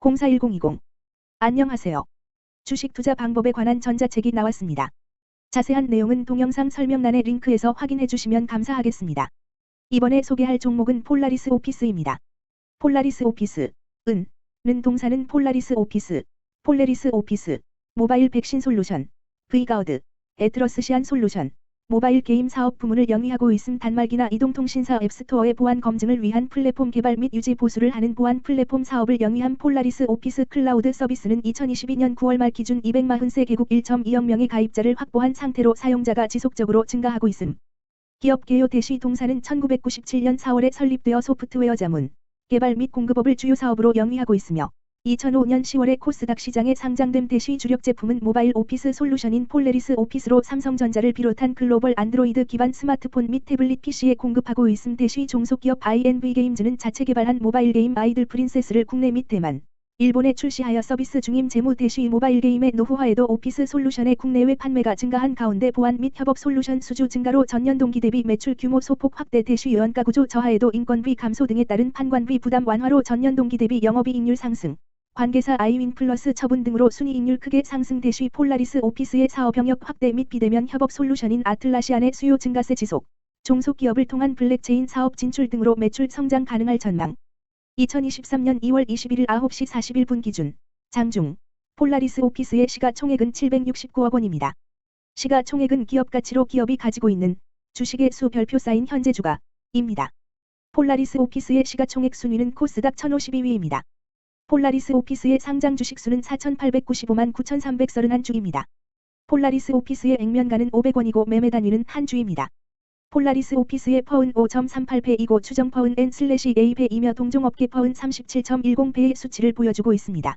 04120. 안녕하세요. 주식 투자 방법에 관한 전자책이 나왔습니다. 자세한 내용은 동영상 설명란의 링크에서 확인해 주시면 감사하겠습니다. 이번에 소개할 종목은 폴라리스 오피스입니다. 폴라리스 오피스, 은, 는 동사는 폴라리스 오피스, 폴레리스 오피스, 모바일 백신 솔루션, V가우드, 에트러스시안 솔루션, 모바일 게임 사업 부문을 영위하고 있음 단말기나 이동통신사 앱스토어의 보안 검증을 위한 플랫폼 개발 및 유지 보수를 하는 보안 플랫폼 사업을 영위한 폴라리스 오피스 클라우드 서비스는 2022년 9월 말 기준 243개국 1.2억 명의 가입자를 확보한 상태로 사용자가 지속적으로 증가하고 있음. 기업 개요 대시 동사는 1997년 4월에 설립되어 소프트웨어 자문, 개발 및 공급업을 주요 사업으로 영위하고 있으며 2005년 10월에 코스닥 시장에 상장된 대시 주력 제품은 모바일 오피스 솔루션인 폴레리스 오피스로 삼성전자를 비롯한 글로벌 안드로이드 기반 스마트폰 및 태블릿 PC에 공급하고 있음 대시 종속기업 INV 게임즈는 자체 개발한 모바일 게임 아이들 프린세스를 국내 및 대만, 일본에 출시하여 서비스 중임 재무 대시 모바일 게임의 노후화에도 오피스 솔루션의 국내외 판매가 증가한 가운데 보안 및 협업 솔루션 수주 증가로 전년 동기 대비 매출 규모 소폭 확대 대시 유연가 구조 저하에도 인건비 감소 등에 따른 판관비 부담 완화로 전년 동기 대비 영업이익률 상승. 관계사 아이윈 플러스 처분 등으로 순이익률 크게 상승 대시 폴라리스 오피스의 사업 영역 확대 및 비대면 협업 솔루션인 아틀라시안의 수요 증가세 지속, 종속기업을 통한 블랙체인 사업 진출 등으로 매출 성장 가능할 전망. 2023년 2월 21일 9시 41분 기준 장중 폴라리스 오피스의 시가총액은 769억 원입니다. 시가총액은 기업 가치로 기업이 가지고 있는 주식의 수 별표 쌓인 현재 주가입니다. 폴라리스 오피스의 시가총액 순위는 코스닥 1052위입니다. 폴라리스 오피스의 상장 주식수는 4,895만 9,331주입니다. 폴라리스 오피스의 액면가는 500원이고 매매 단위는 한 주입니다. 폴라리스 오피스의 퍼은 5.38배이고 추정 퍼은 N/A배이며 동종업계 퍼은 37.10배의 수치를 보여주고 있습니다.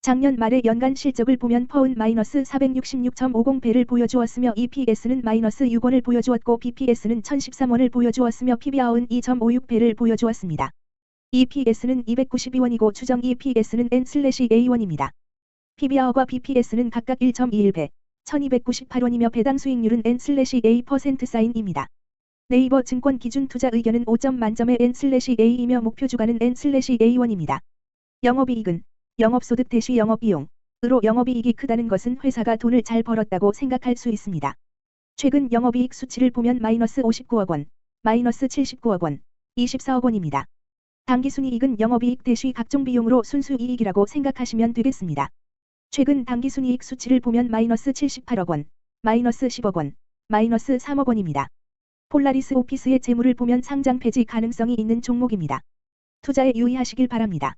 작년 말의 연간 실적을 보면 퍼은 마이너스 466.50배를 보여주었으며 EPS는 마이너스 6원을 보여주었고 BPS는 1013원을 보여주었으며 PBR은 2.56배를 보여주었습니다. EPS는 292원이고 추정 EPS는 N/A1입니다. PBR과 BPS는 각각 1.21배, 1298원이며 배당 수익률은 N/A% 사인입니다. 네이버 증권 기준 투자 의견은 5점 만점의 N/A이며 목표 주가는 N/A1입니다. 영업이익은 영업소득 대시 영업비용으로 영업이익이 크다는 것은 회사가 돈을 잘 벌었다고 생각할 수 있습니다. 최근 영업이익 수치를 보면 마이너스 59억 원, 마이너스 79억 원, 24억 원입니다. 당기순이익은 영업이익 대시 각종 비용으로 순수이익이라고 생각하시면 되겠습니다. 최근 당기순이익 수치를 보면 마이너스 78억 원, 마이너스 10억 원, 마이너스 3억 원입니다. 폴라리스 오피스의 재물을 보면 상장 폐지 가능성이 있는 종목입니다. 투자에 유의하시길 바랍니다.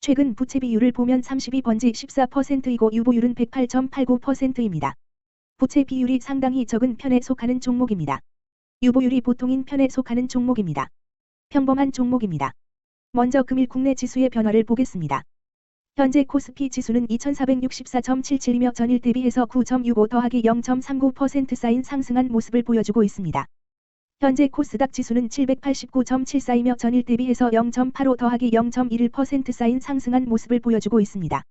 최근 부채 비율을 보면 32번지 14%이고 유보율은 108.89%입니다. 부채 비율이 상당히 적은 편에 속하는 종목입니다. 유보율이 보통인 편에 속하는 종목입니다. 평범한 종목입니다. 먼저 금일 국내 지수의 변화를 보겠습니다. 현재 코스피 지수는 2464.77이며 전일 대비해서 9.65 더하기 0.39% 쌓인 상승한 모습을 보여주고 있습니다. 현재 코스닥 지수는 789.74이며 전일 대비해서 0.85 더하기 0.11% 쌓인 상승한 모습을 보여주고 있습니다.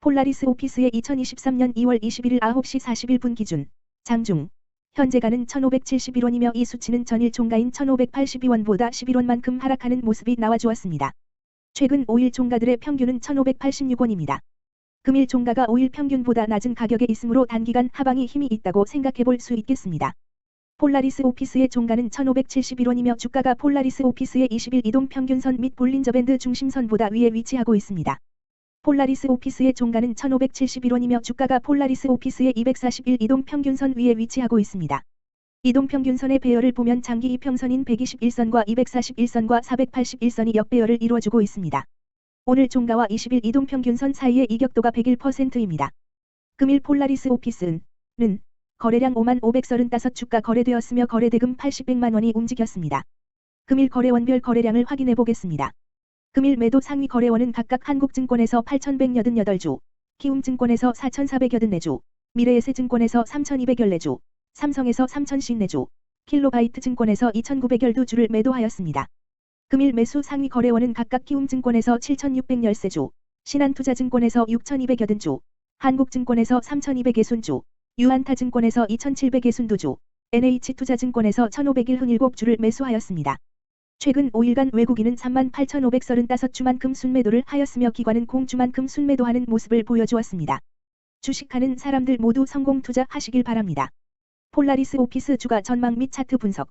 폴라리스 오피스의 2023년 2월 21일 9시 41분 기준 장중 현재가는 1571원이며 이 수치는 전일 종가인 1582원보다 11원만큼 하락하는 모습이 나와주었습니다. 최근 5일 종가들의 평균은 1586원입니다. 금일 종가가 5일 평균보다 낮은 가격에 있으므로 단기간 하방이 힘이 있다고 생각해 볼 수 있겠습니다. 폴라리스 오피스의 종가는 1571원이며 주가가 폴라리스 오피스의 20일 이동 평균선 및 볼린저밴드 중심선보다 위에 위치하고 있습니다. 폴라리스 오피스의 종가는 1571원이며 주가가 폴라리스 오피스의 241 이동 평균선 위에 위치하고 있습니다. 이동 평균선의 배열을 보면 장기 이평선인 121선과 241선과 481선이 역배열을 이루어주고 있습니다. 오늘 종가와 20일 이동 평균선 사이의 이격도가 101%입니다. 금일 폴라리스 오피스는 거래량 5만 535 주가 거래되었으며 거래대금 80백만 원이 움직였습니다. 금일 거래원별 거래량을 확인해 보겠습니다. 금일 매도 상위 거래원은 각각 한국증권에서 8,188주, 키움증권에서 4,484주, 미래에셋증권에서 3,214주, 삼성에서 3,054주, 킬로바이트 증권에서 2,912주를 매도하였습니다. 금일 매수 상위 거래원은 각각 키움증권에서 7,613주, 신한투자증권에서 6,280주, 한국증권에서 3,260주, 유한타증권에서 2,762주, NH투자증권에서 1,501 7주를 매수하였습니다. 최근 5일간 외국인은 38,535주만큼 순매도를 하였으며 기관은 공주만큼 순매도하는 모습을 보여주었습니다. 주식하는 사람들 모두 성공 투자하시길 바랍니다. 폴라리스 오피스 주가 전망 및 차트 분석